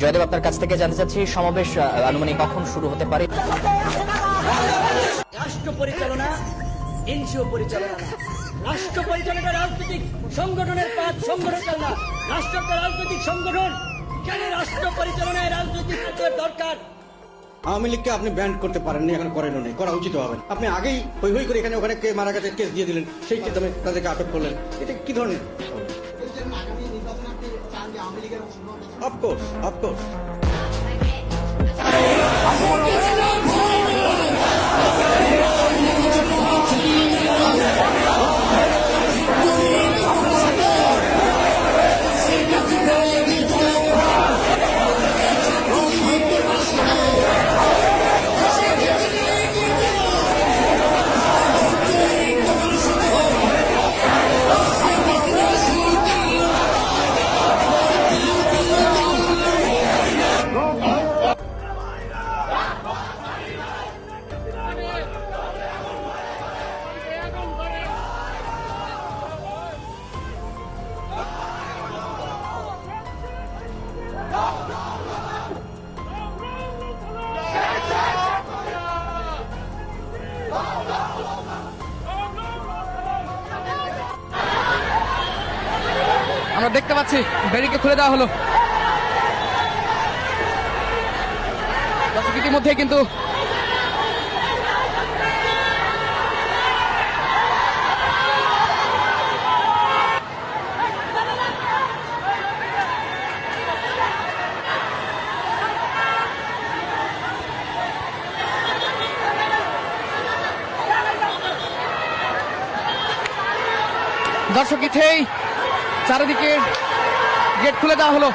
জয়দেব আপনার কাছ থেকে জানতে চাচ্ছি সমাবেশ আনুমানিক কখন শুরু হতে পারে? রাষ্ট্র পরিচালনা এনজিও পরিচালনা রাষ্ট্র পরিচালনা রাজনৈতিক সংগঠনের কাজ সংগঠন না রাষ্ট্র রাজনৈতিক সংগঠন। কেন রাষ্ট্র পরিচালনায় রাজনৈতিক দরকার? আওয়ামী লীগকে আপনি ব্যান্ড করতে পারেননি এখন করেনও নেই। করা উচিত হবে। আপনি আগেই হই হই করে এখানে ওখানে কে মারা গেছে কেস দিয়ে দিলেন সেই দামে তাদেরকে আটক করলেন। এটা কি ধরনের? অফকোর্স অফকোর্স আমরা দেখতে পাচ্ছি ব্যারিকে খুলে দেওয়া হলো। ইতিমধ্যে কিন্তু দর্শক ইথেই চারিদিকে গেট খুলে দেওয়া হলো।